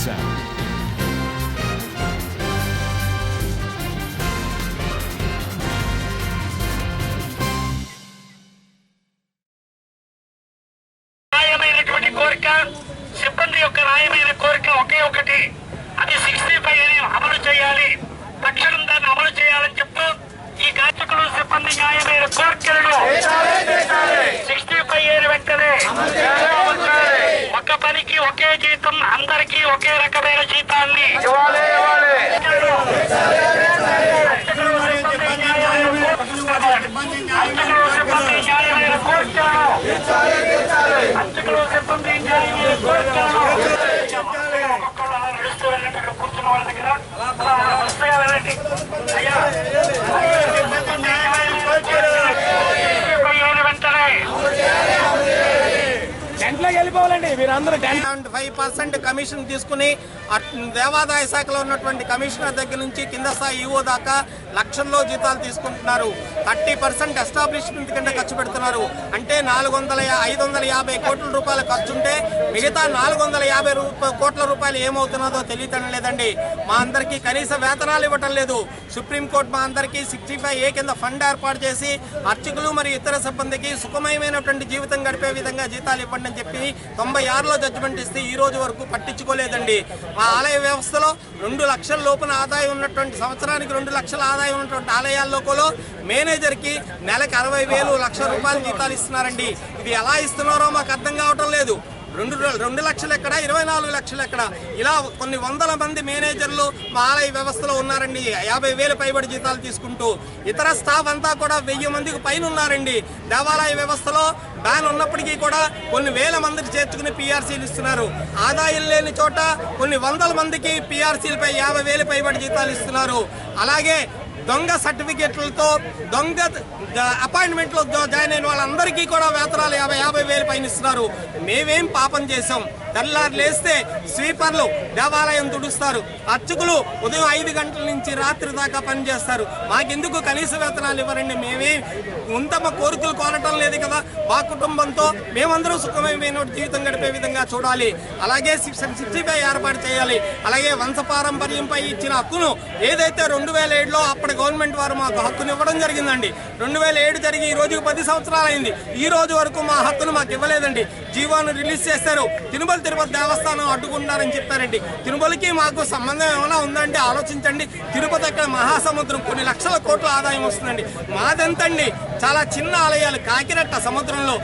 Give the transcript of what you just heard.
sound. న్యాయమైనటువంటి కోరిక సిబ్బంది యొక్క న్యాయమైన కోరిక ఒకే ఒకటి అది సిక్స్టీ ఫైవ్ అని ఒకే జీతం అందరికీ ఒకే రకమైన జీతాన్ని. అంతకులు సిబ్బంది న్యాయమైన కోరికలను టెంట్లోకి వెళ్ళిపోవాలండి. మీరందరూ టెంట్ ఫైవ్ పర్సెంట్ కమిషన్ తీసుకుని అట్- దేవాదాయ శాఖలో ఉన్నటువంటి కమిషనర్ దగ్గర నుంచి కింద స్థాయి ఈవో దాకా లక్షల్లో జీతాలు తీసుకుంటున్నారు. థర్టీ పర్సెంట్ ఎస్టాబ్లిష్మెంట్ కింద ఖర్చు పెడుతున్నారు. అంటే నాలుగు వందల ఐదు వందల యాభై కోట్ల రూపాయల ఖర్చు ఉంటే మిగతా నాలుగు వందల యాభై కోట్ల రూపాయలు ఏమవుతున్నదో తెలియటం లేదండి. మా అందరికీ కనీస వేతనాలు ఇవ్వటం లేదు. సుప్రీంకోర్టు మా అందరికీ సిక్స్టీ ఫైవ్ ఏ కింద ఫండ్ ఏర్పాటు చేసి అర్చకులు మరియు ఇతర సిబ్బందికి సుఖమయమైనటువంటి జీవితం గడిపే విధంగా జీతాలు ఇవ్వండి చెప్పి తొంభై ఆరులో జడ్జిమెంట్ ఇస్తే ఈ రోజు వరకు పట్టించుకోలేదండి. మా ఆలయ వ్యవస్థలో రెండు లక్షల లోపల ఆదాయం ఉన్నటువంటి సంవత్సరానికి రెండు లక్షల ఆదాయం ఉన్నటువంటి ఆలయాల్లోకలో మేనేజర్కి నెలకు అరవై వేలు లక్ష రూపాయలు జీతాలు ఇస్తున్నారండి. ఇది ఎలా ఇస్తున్నారో మాకు అర్థం కావటం లేదు. రెండు రెండు లక్షలు ఎక్కడ ఇరవై నాలుగు లక్షలు ఎక్కడ? ఇలా కొన్ని వందల మంది మేనేజర్లు మా ఆలయ వ్యవస్థలో ఉన్నారండి. యాభై వేలు పైబడి జీతాలు తీసుకుంటూ ఇతర స్టాఫ్ అంతా కూడా వెయ్యి మందికి పైన ఉన్నారండి. దేవాలయ వ్యవస్థలో బ్యాన్ ఉన్నప్పటికీ కూడా కొన్ని వేల మందికి చేర్చుకుని పిఆర్సీలు ఇస్తున్నారు. ఆదాయం లేని చోట కొన్ని వందల మందికి పిఆర్సీలపై యాభై వేలు పైబడి జీతాలు ఇస్తున్నారు. అలాగే దొంగ సర్టిఫికెట్లతో దొంగ అపాయింట్మెంట్లో జాయిన్ అయిన వాళ్ళందరికీ కూడా వేతనాలు యాభై యాభై వేలు పైన ఇస్తున్నారు. మేమేం పాపం చేసాం తెల్లారు లేస్తే స్వీపర్లు దేవాలయం తుడుస్తారు. అర్చకులు ఉదయం ఐదు గంటల నుంచి రాత్రి దాకా పనిచేస్తారు మాకెందుకు కనీస వేతనాలు ఇవ్వరండి? మేమే ఉంతమ కోరికలు కోరటం లేదు కదా. మా కుటుంబంతో మేమందరూ సుఖమైన జీవితం గడిపే విధంగా చూడాలి. అలాగే సిక్స్టీ ఫైవ్ ఏర్పాటు చేయాలి. అలాగే వంశపారంపర్యంపై ఇచ్చిన హక్కును ఏదైతే రెండు వేల ఏడులో అప్పటి గవర్నమెంట్ వారు మాకు హక్కును ఇవ్వడం జరిగిందండి. రెండు వేల ఏడు జరిగి ఈ రోజుకి పది సంవత్సరాలు అయింది ఈ రోజు వరకు మా హక్కును మాకు ఇవ్వలేదండి. జీవాను రిలీజ్ చేశారు. తిరుమల తిరుపతి దేవస్థానం అడ్డుకుంటారని చెప్పారండి. తిరుమలకి మాకు సంబంధం ఏమైనా ఉందంటే ఆలోచించండి. తిరుపతి అక్కడ మహాసముద్రం కొన్ని లక్షల కోట్ల ఆదాయం వస్తుందండి. మాదెంతండి? చాలా చిన్న ఆలయాలు కాకినట్ట సముద్రంలో.